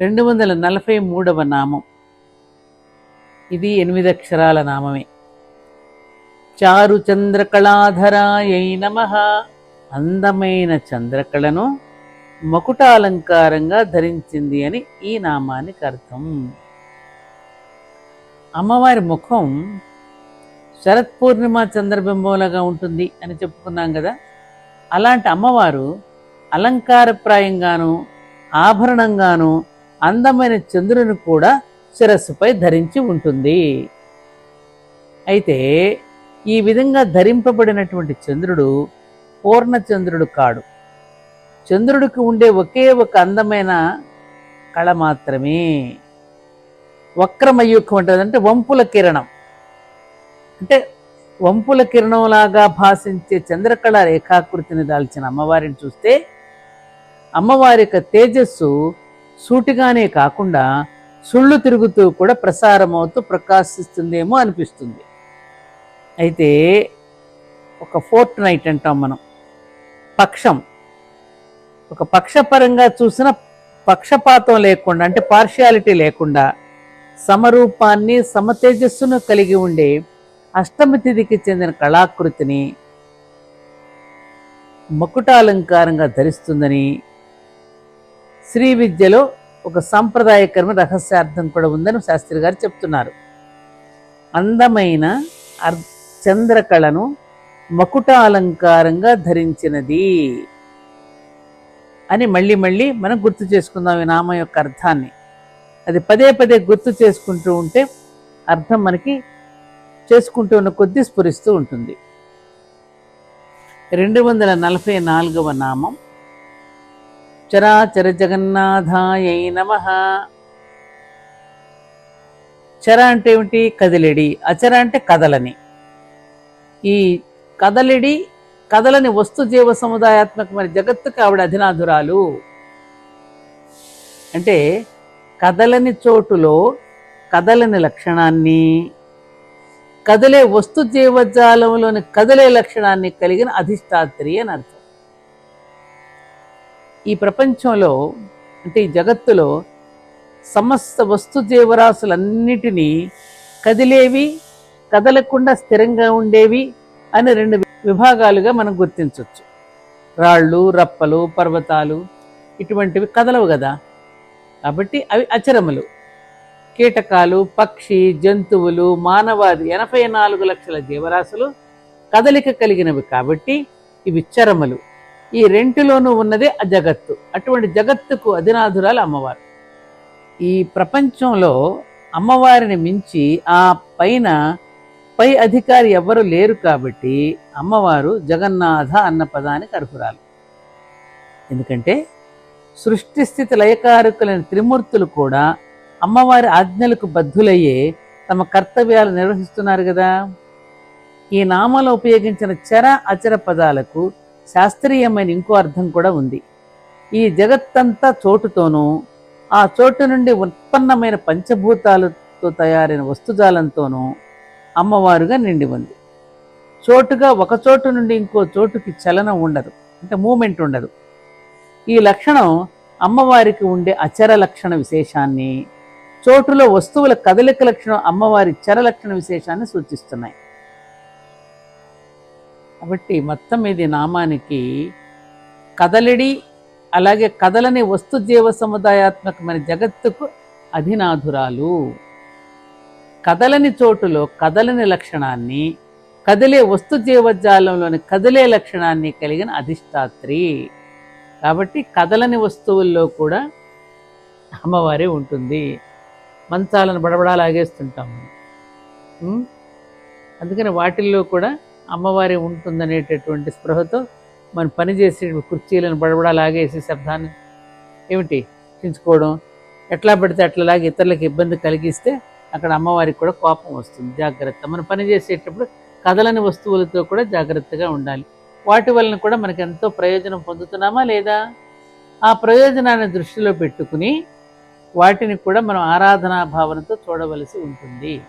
రెండు వందల నలభై మూడవ నామం. ఇది ఎనిమిది అక్షరాల నామమే. చారు చంద్రకళాధరాయై నమ. అందమైన చంద్రకళను మకుటాలంకారంగా ధరించింది అని ఈ నామానికి అర్థం. అమ్మవారి ముఖం శరత్ పూర్ణిమ చంద్రబింబంలాగా ఉంటుంది అని చెప్పుకున్నాం కదా. అలాంటి అమ్మవారు అలంకారప్రాయంగాను ఆభరణంగాను అందమైన చంద్రుని కూడా శిరస్సుపై ధరించి ఉంటుంది. అయితే ఈ విధంగా ధరింపబడినటువంటి చంద్రుడు పూర్ణచంద్రుడు కాడు. చంద్రుడికి ఉండే ఒకే ఒక అందమైన కళ మాత్రమే. వక్రమయూఖం అంటే వంపుల కిరణం. అంటే వంపుల కిరణంలాగా భాషించే చంద్రకళ రేఖాకృతిని దాల్చిన అమ్మవారిని చూస్తే అమ్మవారి యొక్క తేజస్సు సూటిగానే కాకుండా సుళ్ళు తిరుగుతూ కూడా ప్రసారమవుతూ ప్రకాశిస్తుందేమో అనిపిస్తుంది. అయితే ఒక ఫోర్త్ నైట్ అంటాం మనం. పక్షం. ఒక పక్షపరంగా చూసిన పక్షపాతం లేకుండా అంటే పార్షియాలిటీ లేకుండా సమరూపాన్ని సమతేజస్సును కలిగి ఉండే అష్టమి తిథికి చెందిన కళాకృతిని మకుటాలంకారంగా ధరిస్తుందని శ్రీ విద్యలో ఒక సాంప్రదాయకరమ రహస్యార్థం కూడా ఉందని శాస్త్రి గారు చెప్తున్నారు. అందమైన అర్ చంద్రకళను మకుటాలంకారంగా ధరించినది అని మళ్ళీ మళ్ళీ మనం గుర్తు చేసుకుందాం ఈ నామం యొక్క అర్థాన్ని. అది పదే పదే గుర్తు చేసుకుంటూ ఉంటే అర్థం మనకి చేసుకుంటూ ఉన్న కొద్దీ స్ఫురిస్తూ ఉంటుంది. రెండు వందల నలభై నాలుగవ నామం చరాచర జగన్నాథాయై నమ. చర అంటే ఏమిటి? కదిలిడి. అచర అంటే కదలని. ఈ కదలిడి కదలని వస్తు జీవ సముదాయాత్మకమైన జగత్తుకు ఆవిడ అధినాధురాలు. అంటే కదలని చోటులో కదలని లక్షణాన్ని కదిలే వస్తు జీవజాలంలోని కదిలే లక్షణాన్ని కలిగిన అధిష్టాత్రి అని అర్థం. ఈ ప్రపంచంలో అంటే ఈ జగత్తులో సమస్త వస్తు జీవరాశులన్నిటినీ కదిలేవి కదలకుండా స్థిరంగా ఉండేవి అని రెండు విభాగాలుగా మనం గుర్తించవచ్చు రాళ్ళు రప్పలు పర్వతాలు ఇటువంటివి కదలవు కదా. కాబట్టి అవి అచరములు. కీటకాలు పక్షి జంతువులు మానవాది ఎనభై నాలుగు లక్షల జీవరాశులు కదలిక కలిగినవి కాబట్టి ఇవి చరములు. ఈ రెంటిలోనూ ఉన్నదే ఆ జగత్తు. అటువంటి జగత్తుకు అధినాధురాలు అమ్మవారు. ఈ ప్రపంచంలో అమ్మవారిని మించి ఆ పైన పై అధికారి ఎవ్వరు లేరు కాబట్టి అమ్మవారు జగన్నాథ అన్న పదానికి అర్హురాలు. ఎందుకంటే సృష్టి స్థితి లయకారకులైన త్రిమూర్తులు కూడా అమ్మవారి ఆజ్ఞలకు బద్ధులయ్యే తమ కర్తవ్యాలు నిర్వహిస్తున్నారు కదా. ఈ నామలో ఉపయోగించిన చర అచర పదాలకు శాస్త్రీయమైన ఇంకో అర్థం కూడా ఉంది. ఈ జగత్తంతా చోటుతోనూ ఆ చోటు నుండి ఉత్పన్నమైన పంచభూతాలతో తయారైన వస్తుజాలంతోనూ అమ్మవారుగా నిండి ఉంది. చోటుగా ఒక చోటు నుండి ఇంకో చోటుకి చలనం ఉండదు. అంటే మూమెంట్ ఉండదు. ఈ లక్షణం అమ్మవారికి ఉండే అచర లక్షణ విశేషాన్ని చోటులో వస్తువుల కదలిక లక్షణం అమ్మవారి చర లక్షణ విశేషాన్ని సూచిస్తున్నాయి. కాబట్టి మొత్తం ఇది నామానికి కదలిడి అలాగే కదలని వస్తు జీవ సముదాయాత్మకమైన జగత్తుకు అధినాధురాలు. కదలని చోటులో కదలని లక్షణాన్ని కదిలే వస్తు జీవజాలంలోని కదిలే లక్షణాన్ని కలిగిన అధిష్టాత్రి. కాబట్టి కదలని వస్తువుల్లో కూడా అమ్మవారే ఉంటుంది. మంచాలను బడబడా లాగేస్తుంటాము అందుకని వాటిల్లో కూడా అమ్మవారి ఉంటుందనేటటువంటి స్పృహతో మనం పనిచేసే కుర్చీలను బడబడా లాగేసి శబ్దాన్ని ఏమిటి? చించుకోవడం ఎట్లా పడితే అట్లా లాగి ఇతరులకు ఇబ్బంది కలిగిస్తే అక్కడ అమ్మవారికి కూడా కోపం వస్తుంది జాగ్రత్త. మనం పని చేసేటప్పుడు కదలని వస్తువులతో కూడా జాగ్రత్తగా ఉండాలి. వాటి వలన కూడా మనకి ఎంతో ప్రయోజనం పొందుతున్నామా లేదా? ఆ ప్రయోజనాన్ని దృష్టిలో పెట్టుకుని వాటిని కూడా మనం ఆరాధనా భావనతో చూడవలసి ఉంటుంది.